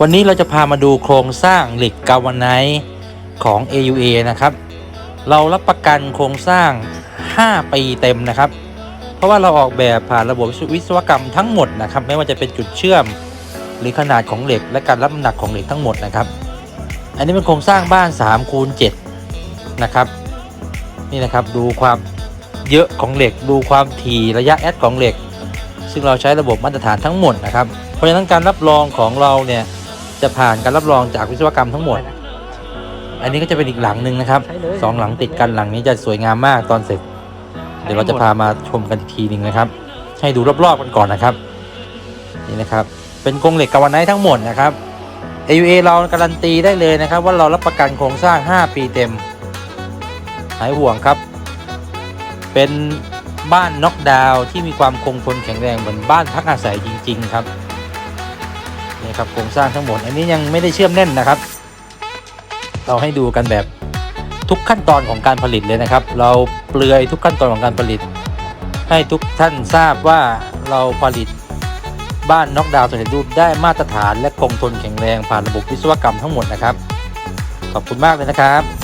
วันนี้เราจะพามาดูโครงสร้างเหล็กกาวไนท์ของ AUA นะครับ เรารับประกันโครงสร้าง 5 ปีเต็มนะครับ เพราะว่าเราออกแบบผ่านระบบวิศวกรรมทั้งหมดนะครับ ไม่ว่าจะเป็นจุดเชื่อม หรือขนาดของเหล็กและการรับน้ำหนักของเหล็กทั้งหมดนะครับ อันนี้เป็นโครงสร้างบ้าน3คูณ7นะครับนี่นะครับดูความเยอะของเหล็ก ดูความถี่ระยะแอดของเหล็ก ซึ่งเราใช้ระบบมาตรฐานทั้งหมดนะครับ เพราะฉะนั้นการรับรองของเราเนี่ย จะผ่านการรับรองจากวิศวกรรมทั้งหมด อันนี้ก็จะเป็นอีกหลังหนึ่งนะครับใช้เลยสองหลังติดกันหลังนี้จะสวยงามมากตอนเสร็จ เดี๋ยวเราจะพามาชมกันอีกทีหนึ่งนะครับ ให้ดูรอบๆกันก่อนนะครับ นี่นะครับ เป็นกรงเหล็กกาวาไนท์ทั้งหมดนะครับ AUA เราการันตีได้เลยนะครับ ว่าเรารับประกันโครงสร้าง 5 ปีเต็ม หายห่วงครับ เป็นบ้านน็อกดาวน์ที่มีความคงทนแข็งแรงเหมือนบ้านพักอาศัยจริง ๆ ครับ นี่ครับโครงสร้างทั้งหมด อันนี้ยังไม่ได้เชื่อมแน่นนะครับ เราให้ดูกันแบบทุกขั้นตอนของการผลิตเลยนะครับ เราเปลือยทุกขั้นตอนของการผลิต ให้ทุกท่านทราบว่าเราผลิตบ้านน็อกดาวน์สำเร็จรูปได้มาตรฐานและคงทนแข็งแรงผ่านระบบวิศวกรรมทั้งหมดนะครับ ขอบคุณมากเลยนะครับ